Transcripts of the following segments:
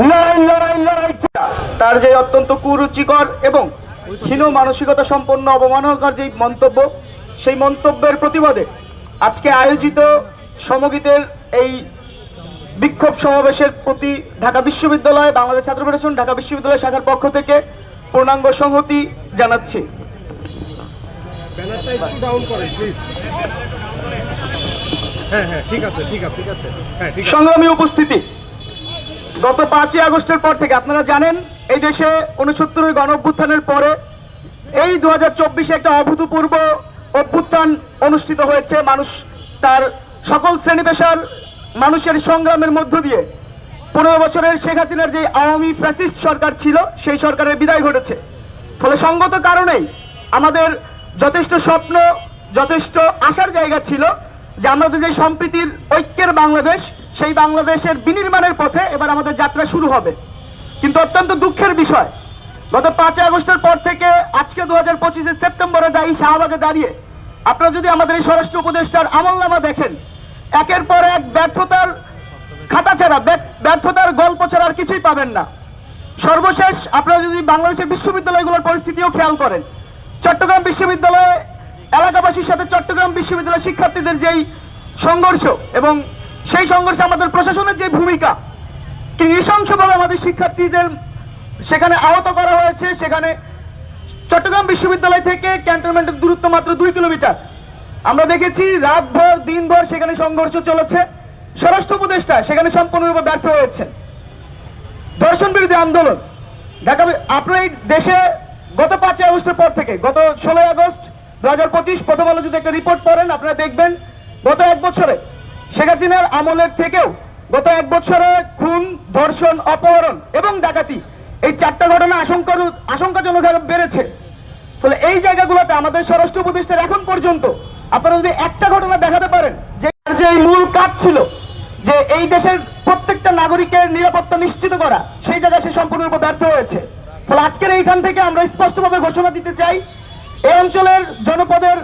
লড়াই লড়াই লড়াই তার যে অত্যন্ত কুরুচিকর এবং হীন মানসিকতা সম্পন্ন অবমাননাকর যে মন্তব্য সেই মন্তব্যের প্রতিবাদে আজকে আয়োজিত সমগীতের এই বিক্ষোভ সমাবেশের প্রতি ঢাকা বিশ্ববিদ্যালয় বাংলাদেশ ছাত্র ফেডারেশন ঢাকা বিশ্ববিদ্যালয় শাখার পক্ষ থেকে পূর্ণাঙ্গ সংহতি জানাচ্ছি। হ্যাঁ হ্যাঁ হ্যাঁ সংগ্রামী উপস্থিতি। গত পাঁচই আগস্টের পর থেকে, আপনারা জানেন, এই দেশে উনসত্তরের গণ অভ্যুত্থানের পরে এই দু হাজার একটা অভূতপূর্ব অভ্যুত্থান অনুষ্ঠিত হয়েছে। মানুষ তার সকল শ্রেণি পেশার মানুষের সংগ্রামের মধ্য দিয়ে পনেরো বছরের শেখ হাসিনার যে আওয়ামী ফ্যাসিস্ট সরকার ছিল, সেই সরকারের বিদায় ঘটেছে। ফলে সঙ্গত কারণেই আমাদের যথেষ্ট স্বপ্ন, যথেষ্ট আশার জায়গা ছিল যে আমাদের যে সম্প্রীতির ঐক্যের বাংলাদেশ, সেই বাংলাদেশের বিনির্মাণের পথে এবার আমাদের যাত্রা শুরু হবে। কিন্তু অত্যন্ত দুঃখের বিষয়, গত পাঁচই আগস্টের পর থেকে আজকে দু হাজার পঁচিশের সেপ্টেম্বরে দায়ী শাহবাগে দাঁড়িয়ে আপনারা যদি আমাদের এই স্বরাষ্ট্র উপদেষ্টার আমলনামা দেখেন, একের পর এক ব্যর্থতার খাতা ছাড়া, ব্যর্থ- ব্যর্থতার গল্প ছাড়া আর কিছুই পাবেন না। সর্বশেষ আপনারা যদি বাংলাদেশের বিশ্ববিদ্যালয়গুলোর পরিস্থিতিও খেয়াল করেন, চট্টগ্রাম বিশ্ববিদ্যালয়ে এলাকাবাসীর সাথে চট্টগ্রাম বিশ্ববিদ্যালয় শিক্ষার্থীদের যেই সংঘর্ষ এবং সেই সংঘর্ষে আমাদের প্রশাসনের যে ভূমিকা নৃশংসভাবে আমাদের শিক্ষার্থীদের সেখানে আহত করা হয়েছে, সেখানে চট্টগ্রাম বিশ্ববিদ্যালয় থেকে ক্যান্টনমেন্টের দূরত্ব মাত্র দুই কিলোমিটার। আমরা দেখেছি রাতভর, দিনভর সেখানে সংঘর্ষ চলেছে। স্বরাষ্ট্র উপদেষ্টা সেখানে সম্পূর্ণরূপে ব্যর্থ হয়েছেন। ধর্ষণ বিরোধী আন্দোলন। ঢাকা আপনার এই দেশে গত পাঁচই আগস্টের পর থেকে, গত ষোলোই আগস্ট দু হাজার পঁচিশ প্রথম একটা রিপোর্ট পড়েন, আপনারা দেখবেন গত এক বছরে শেখ হাসিনার আমলের থেকেও গত এক বছরে খুন, ধর্ষণ, অপহরণ এবং ডাকাতি এই চারটা ঘটনা আশঙ্কা আশঙ্কাজনক বেড়েছে। ফলে এই জায়গাগুলোতে আমাদের স্বরাষ্ট্র এখন পর্যন্ত আপনারা যদি একটা ঘটনা দেখাতে পারেন, যে যে মূল কাজ ছিল, যে এই দেশের প্রত্যেকটা নাগরিকের নিরাপত্তা নিশ্চিত করা, সেই জায়গায় সে সম্পূর্ণরূপে ব্যর্থ হয়েছে। ফলে আজকের এইখান থেকে আমরা স্পষ্টভাবে ঘোষণা দিতে চাই এই অঞ্চলের জনপদের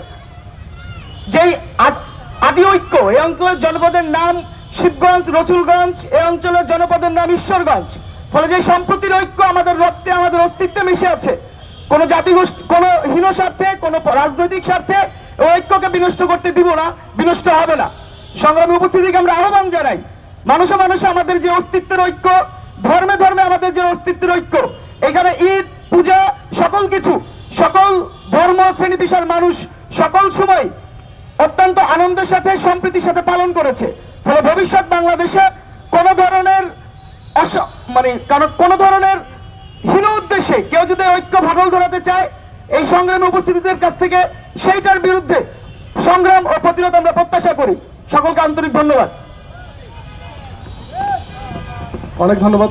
যেই আদ- ঐক্য এই অঞ্চলের জনপদের নাম শিবগঞ্জ, রসুলগঞ্জ এই অঞ্চলের জনপদের নাম ঈশ্বরগঞ্জ। ফলে যে সম্প্রতির ঐক্য আমাদের রক্তে, আমাদের অস্তিত্বে মিশে আছে, কোন জাতিগোষ্ঠী, কোন হীন স্বার্থে, কোন রাজনৈতিক স্বার্থে ঐক্যকে বিনষ্ট করতে দিব না, বিনষ্ট হবে না। সংগ্রামী উপস্থিতিকে আমরা আহ্বান জানাই। মানুষে মানুষে আমাদের যে অস্তিত্বের ঐক্য, ধর্মে ধর্মে আমাদের যে অস্তিত্বের ঐক্য, এখানে ঈদ, পূজা, সকল কিছু, সকল ধর্ম শ্রেণি পেশার মানুষ সকল সময় অত্যন্ত আনন্দের সাথে, সম্প্রীতির সাথে পালন করেছে। ফলে ভবিষ্যৎ বাংলাদেশে কোন ধরনের মানে কারণ কোন ধরনের হীন উদ্দেশ্যে কেউ যদি ঐক্য ভাটল ধরাতে চায়, এই সংগ্রামে উপস্থিতিদের কাছ থেকে সেইটার বিরুদ্ধে সংগ্রাম ও প্রতিরোধ আমরা প্রত্যাশা করি। সকলকে আন্তরিক ধন্যবাদ। অনেক ধন্যবাদ।